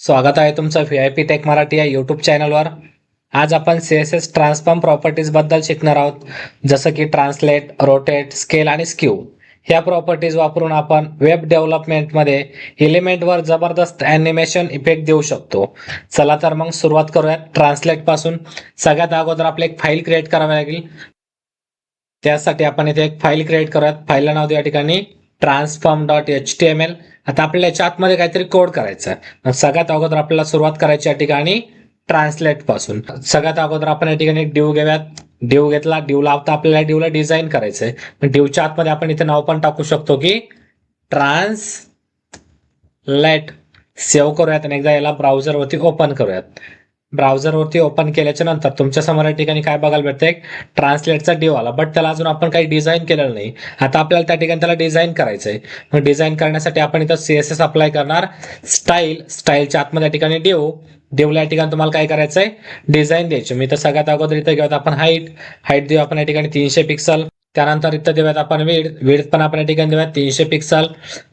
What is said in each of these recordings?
स्वागत आहे तुमचं V I P tech Marathi या यूट्यूब चॅनलवर आज आपण सी एस एस ट्रान्सफॉर्म प्रॉपर्टीजबद्दल शिकणार आहोत. जसं की ट्रान्सलेट रोटेट स्केल आणि स्क्यू ह्या प्रॉपर्टीज वापरून आपण वेब डेव्हलपमेंटमध्ये एलिमेंटवर जबरदस्त ॲनिमेशन इफेक्ट देऊ शकतो. चला तर मग सुरुवात करूयात ट्रान्सलेटपासून सगळ्यात अगोदर आपले एक फाईल क्रिएट करावी लागेल. त्यासाठी आपण इथे एक फाईल क्रिएट करूयात. फाईलला नाव या ठिकाणी. Transform dot H T M L आता आपल्याला याच्या आतमध्ये काहीतरी कोड करायचा आहे मग सगळ्यात अगोदर आपल्याला सुरुवात करायची या ठिकाणी ट्रान्सलेटपासून. सगळ्यात अगोदर आपण या ठिकाणी एक डिव घेऊयात. डिव घेतला डिव लावता आपल्याला डिवला डिझाईन करायचंय. पण डिवच्या आतमध्ये आपण इथे नाव पण टाकू शकतो की ट्रान्स लेट सेव्ह करूयात आणि एकदा याला ब्राउझरवरती ओपन करूयात. ब्राउझरवरती ओपन केल्याच्यानंतर तुमच्यासमोर या ठिकाणी काय बघायला भेटतं एक ट्रान्सलेटचा डीव आला. बट त्याला अजून आपण काही डिझाईन केलेलं नाही. आता आपल्याला त्या ठिकाणी त्याला डिझाईन करायचं आहे मग डिझाईन करण्यासाठी आपण इथं सी एस एस अप्लाय करणार. स्टाईल स्टाईलच्या आतमध्ये या ठिकाणी डिव देवल्या या ठिकाणी तुम्हाला काय करायचंय? डिझाईन द्यायची. मी तर सगळ्यात अगोदर इथं घेऊयात आपण हाईट हाईट देऊ आपण या ठिकाणी तीनशे पिक्सल त्यानंतर इथं देऊयात आपण विड विड पण आपण या ठिकाणी देऊयात तीनशे पिक्सल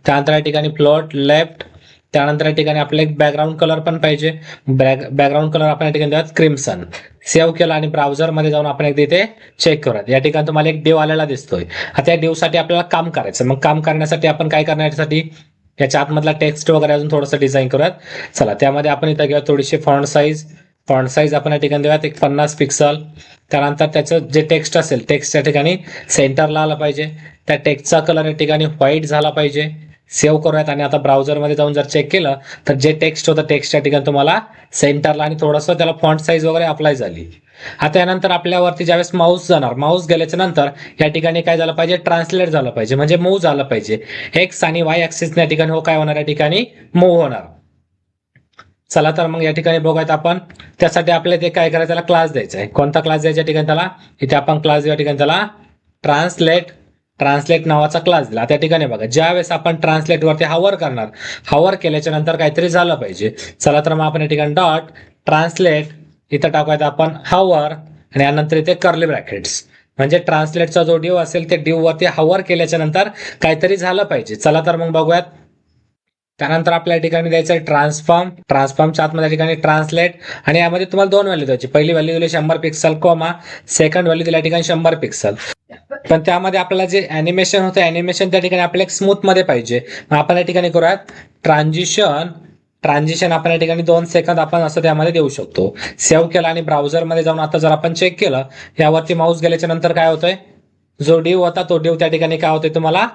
त्यानंतर या ठिकाणी प्लॉट लेफ्ट त्यानंतर या ठिकाणी आपल्याला एक बॅकग्राऊंड कलर पण पाहिजे. बॅक बॅकग्राऊंड कलर आपण या ठिकाणी देऊयात क्रिम्सन सेव्ह केला आणि ब्राउझरमध्ये जाऊन आपण एकदा इथे चेक करूयात. या ठिकाणी तुम्हाला एक देव आलेला दिसतोय. आता या देवसाठी आपल्याला काम करायचं मग काम करण्यासाठी आपण काय करण्यासाठी याच्या आतमधला टेक्स्ट वगैरे अजून थोडंसं डिझाईन करूयात. चला त्यामध्ये आपण इथं घेऊया थोडीशी फॉन्ट साईज फॉन्ट साईज आपण या ठिकाणी देऊयात. एक पन्नास पिक्सल त्यानंतर त्याचं जे टेक्स्ट असेल टेक्स्ट या ठिकाणी सेंटरला आलं पाहिजे. त्या टेक्स्टचा कलर या ठिकाणी व्हाईट झाला पाहिजे. सेव्ह करूयात आणि आता ब्राउझरमध्ये जाऊन जर चेक केलं तर जे टेक्स्ट होतं टेक्स्ट या ठिकाणी तुम्हाला सेंटरला आणि थोडंसं त्याला फॉन्ट साईज वगैरे अप्लाय झाली. आता यानंतर आपल्यावरती ज्यावेळेस माऊस जाणार माऊस गेल्याच्यानंतर या ठिकाणी काय झालं पाहिजे? ट्रान्सलेट झालं पाहिजे. म्हणजे मूव्ह झालं पाहिजे. एक्स आणि वाय ऍक्सिस या ठिकाणी हो काय होणार? या ठिकाणी मूव्ह होणार. चला तर मग या ठिकाणी बघूयात आपण. त्यासाठी आपल्याला ते काय करायचं? त्याला क्लास द्यायचा आहे. कोणता क्लास द्यायचा ठिकाणी त्याला? इथे आपण क्लास देऊ या ठिकाणी त्याला. ट्रान्सलेट ट्रान्सलेट नावाचा क्लास दिला. त्या ठिकाणी बघा ज्या वेळेस आपण ट्रान्सलेट वरती करणार हावर केल्याच्यानंतर काहीतरी झालं पाहिजे. चला तर मग आपण या ठिकाणी डॉट ट्रान्सलेट इथं टाकूयात आपण हावर आणि यानंतर इथे कर्ली ब्रॅकेट्स म्हणजे ट्रान्सलेटचा जो डिव असेल ते डिव वरती हावर केल्याच्यानंतर काहीतरी झालं पाहिजे. चला तर मग बघूयात. त्यानंतर आपल्या ठिकाणी द्यायचं आहे ट्रान्सफॉर्म ट्रान्सफॉर्मच्या आतमध्ये ठिकाणी ट्रान्सलेट आणि यामध्ये तुम्हाला दोन व्हॅल्यू द्यायची. पहिली व्हॅल्यू दिली शंभर पिक्सल कोमा सेकंड व्हॅल्यू दिल्या ठिकाणी शंभर पिक्सल पण त्यामध्ये आपल्याला जे अॅनिमेशन होतं अॅनिमेशन त्या ठिकाणी आपल्याला स्मूथमध्ये पाहिजे. मग आपण या ठिकाणी करूयात. ट्रान्झिशन ट्रान्झिशन आपण या ठिकाणी दोन सेकंद आपण असं त्यामध्ये देऊ शकतो. सेव्ह केला आणि ब्राउझरमध्ये जाऊन आता जर आपण चेक केलं यावरती माऊस गेल्याच्यानंतर काय होतंय? जो डीव होता तो डीव त्या ठिकाणी काय होतोय तुम्हाला?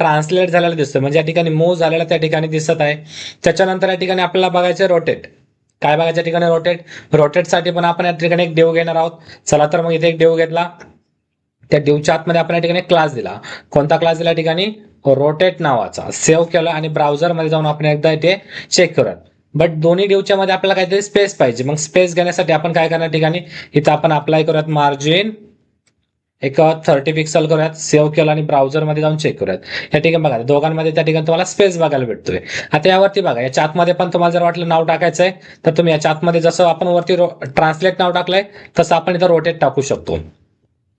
ट्रान्सलेट झालेला दिसतोय. म्हणजे या ठिकाणी मूव झालेला त्या ठिकाणी दिसत आहे. त्याच्यानंतर या ठिकाणी आपल्याला बघायचं रोटेट काय बघायच्या ठिकाणी रोटेट रोटेटसाठी पण आपण या ठिकाणी एक डेव घेणार आहोत. चला तर मग इथे एक डेव घेतला. त्या देवच्या आतमध्ये आपण या ठिकाणी क्लास दिला. कोणता क्लास दिला या ठिकाणी? रोटेट नावाचा. सेव्ह केला आणि ब्राउझरमध्ये जाऊन आपण एकदा इथे चेक करूयात. बट दोन्ही डिवच्या मध्ये आपल्याला काहीतरी स्पेस पाहिजे. मग स्पेस घेण्यासाठी आपण काय करणार ठिकाणी? इथं आपण अप्लाय करूयात मार्जिन एक थर्टी पिक्सल करूयात. सेव्ह केलं आणि ब्राउझरमध्ये जाऊन चेक करूयात. या ठिकाणी बघा दोघांमध्ये त्या ठिकाणी तुम्हाला स्पेस बघायला भेटतोय. आता यावरती बघा याच्या आतमध्ये पण तुम्हाला जर वाटलं नाव टाकायचं आहे तर तुम्ही याच्या आतमध्ये जसं आपण वरती ट्रान्सलेट नाव टाकलंय तसं आपण इथं रोटेट टाकू शकतो.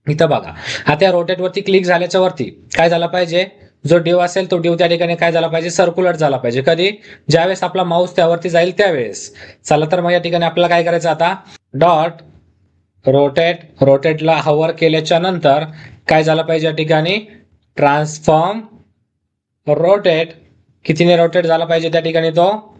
इथं बघा. आता या रोटेटवरती क्लिक झाल्याच्या वरती काय झालं पाहिजे? जो डिव असेल तो डिव त्या ठिकाणी काय झाला पाहिजे? सर्क्युलर झाला पाहिजे. कधी? ज्यावेळेस आपला माऊस त्यावरती जाईल त्यावेळेस. चला तर मग या ठिकाणी आपल्याला काय करायचं आता? डॉट रोटेट रोटेटला हवर केल्याच्यानंतर काय झालं पाहिजे या ठिकाणी? ट्रान्सफॉर्म रोटेट कितीने रोटेट झाला पाहिजे त्या ठिकाणी तो?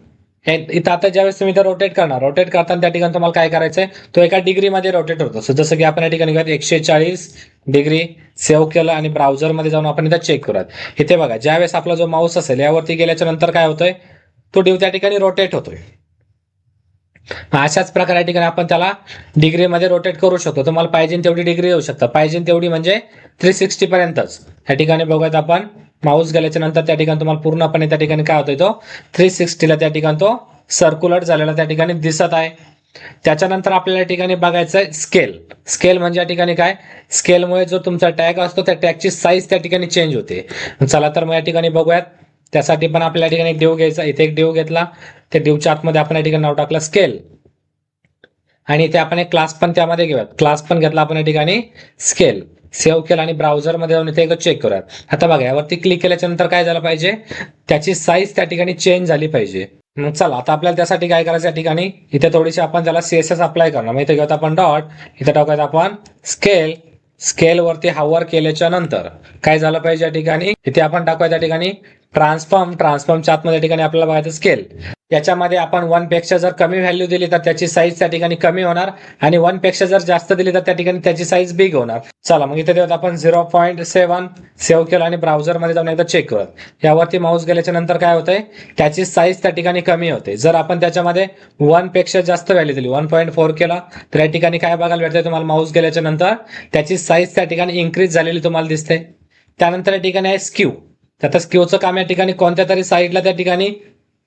इथं आता ज्यावेळेस तुम्ही रोटेट करणार रोटेट करताना त्या ठिकाणी तुम्हाला काय करायचंय? तो एका डिग्रीमध्ये रोटेट होतो. सो जसं की आपण या ठिकाणी एकशे चाळीस डिग्री सेव्ह केलं आणि ब्राउझरमध्ये जाऊन आपण इथं चेक करूयात. इथे बघा ज्यावेळेस आपला जो माऊस असेल यावरती गेल्याच्यानंतर काय होतोय? तो डिव त्या ठिकाणी रोटेट होतोय. अशाच प्रकारे या ठिकाणी आपण त्याला डिग्रीमध्ये रोटेट करू शकतो. तुम्हाला पाहिजे तेवढी डिग्री येऊ शकता. पाहिजे तेवढी म्हणजे थ्री सिक्स्टी पर्यंतच. या ठिकाणी बघूयात आपण माऊस गेल्याच्यानंतर त्या ठिकाणी तुम्हाला पूर्णपणे त्या ठिकाणी काय होतोय तो थ्री सिक्स्टीला त्या ठिकाणी तो सर्क्युलर झालेला त्या ठिकाणी दिसत आहे. त्याच्यानंतर आपल्याला या ठिकाणी बघायचं आहे स्केल स्केल म्हणजे या ठिकाणी काय? स्केलमुळे जो तुमचा टॅग असतो त्या टॅगची साईज त्या ठिकाणी चेंज होते. चला तर मग या ठिकाणी बघूयात. त्यासाठी पण आपल्या ठिकाणी एक देव घ्यायचा इथे एक देव घेतला. त्या देवच्या आतमध्ये आपण या ठिकाणी नाव टाकलं स्केल आणि इथे आपण एक क्लास पण त्यामध्ये घेऊयात. क्लास पण घेतला आपण या ठिकाणी स्केल सेव्ह केला आणि ब्राउझरमध्ये जाऊन इथे एक चेक करूयात. आता बघा यावरती क्लिक केल्याच्यानंतर काय झालं पाहिजे? त्याची साईज त्या ठिकाणी चेंज झाली पाहिजे. मग चला आता आपल्याला त्यासाठी काय करायचं या ठिकाणी? इथे थोडीशी आपण त्याला सीएसएस अप्लाय करणार. मग इथे घेऊयात आपण डॉट इथे टाकूयात आपण स्केल स्केल वरती हावर केल्याच्यानंतर काय झालं पाहिजे या ठिकाणी? इथे आपण टाकूया त्या ठिकाणी ट्रान्सफॉर्म ट्रान्सफॉर्मच्या आतमध्ये या ठिकाणी आपल्याला बघायचं स्केल याच्यामध्ये आपण वनपेक्षा जर कमी व्हॅल्यू दिली तर त्याची साईज त्या ठिकाणी कमी होणार. आणि वनपेक्षा जर जास्त दिली तर त्या ठिकाणी त्याची साईज बिग होणार. चला मग इथे देऊयात आपण झिरो पॉईंट सेवन सेव्ह केलं आणि ब्राउझरमध्ये जाऊन एकदा चेक करत यावरती माऊस गेल्याच्यानंतर काय होतंय? त्याची साईज त्या ठिकाणी कमी होते. जर आपण त्याच्यामध्ये वनपेक्षा जास्त व्हॅल्यू दिली वन पॉईंट फोर केला तर या ठिकाणी काय बघायला भेटतंय तुम्हाला? माऊस गेल्याच्यानंतर त्याची साईज त्या ठिकाणी इन्क्रीज झालेली तुम्हाला दिसते. त्यानंतर या ठिकाणी आहे स्क्यू आता स्क्यूचं काम या ठिकाणी कोणत्या तरी साईडला त्या ठिकाणी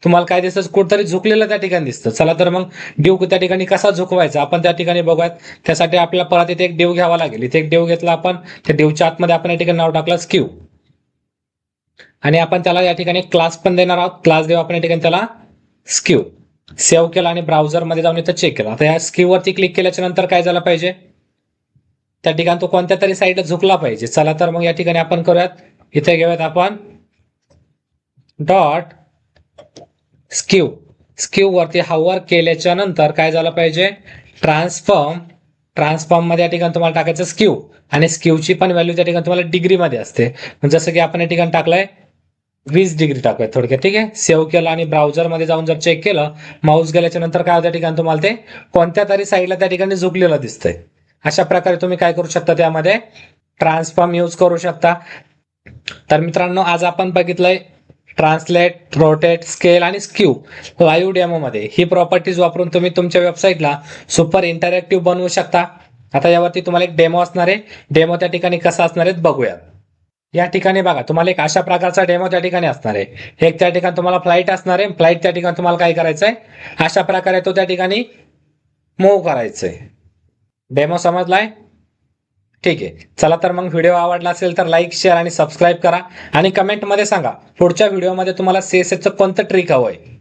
तुम्हाला काय दिसतं? कुठतरी झुकलेलं त्या ठिकाणी दिसतं. चला तर मग ड्यू त्या ठिकाणी कसा झुकवायचा? आपण त्या ठिकाणी बघूयात. त्यासाठी आपल्याला परत इथे एक देव घ्यावा लागेल. इथे एक देव घेतला आपण. त्या देवच्या आतमध्ये आपण या ठिकाणी नाव टाकलं स्क्यू. आणि आपण त्याला या ठिकाणी क्लास पण देणार आहोत. क्लास देऊ आपण या ठिकाणी त्याला स्क्यू. सेव्ह केला आणि ब्राउझरमध्ये जाऊन इथं चेक केला. आता या स्क्यू वरती क्लिक केल्याच्यानंतर काय झालं पाहिजे? त्या ठिकाणी तो कोणत्या तरी साईडला झुकला पाहिजे. चला तर मग या ठिकाणी आपण करूयात. इथे घेऊयात आपण. डॉट स्कीव. स्कीव वरती हावर केल्याच्यानंतर काय झालं पाहिजे? ट्रान्सफॉर्म. ट्रान्सफॉर्ममध्ये या ठिकाणी तुम्हाला टाकायचं स्क्यू आणि स्क्यूची पण व्हॅल्यू त्या ठिकाणी तुम्हाला डिग्री मध्ये असते जसं की आपण या ठिकाणी टाकलंय वीस डिग्री टाकूया थोडक्यात ठीक आहे? सेव्ह केलं आणि ब्राउझरमध्ये जाऊन जर चेक केलं माऊस गेल्याच्यानंतर काय होतं त्या ठिकाणी तुम्हाला ते कोणत्या तरी साईडला त्या ठिकाणी झुकलेलं दिसतंय. अशा प्रकारे तुम्ही काय करू शकता त्यामध्ये? ट्रान्सफॉर्म यूज करू शकता. तर मित्रांनो आज आपण बघितलंय ट्रान्सलेट रोटेट स्केल आणि स्क्यू लाईव्ह डेमो मध्ये ही प्रॉपर्टीज वापरून तुम्ही तुमच्या वेबसाईटला सुपर इंटरॅक्टिव्ह बनवू शकता. आता यावरती तुम्हाला एक डेमो असणार आहे. डेमो त्या ठिकाणी कसा असणार आहे बघूयात. या ठिकाणी बघा तुम्हाला एक अशा प्रकारचा डेमो त्या ठिकाणी असणार आहे. एक त्या ठिकाणी तुम्हाला फ्लाईट असणार आहे. फ्लाईट त्या ठिकाणी तुम्हाला काय करायचं आहे अशा प्रकारे तो त्या ठिकाणी मूव्ह करायचंय. डेमो समजलाय? ठीक आहे. चला तर मग व्हिडिओ आवडला असेल तर लाईक शेअर आणि सबस्क्राईब करा. आणि कमेंटमध्ये सांगा पुढच्या व्हिडिओमध्ये तुम्हाला सीएसएसचं कोणतं ट्रिक हवं आहे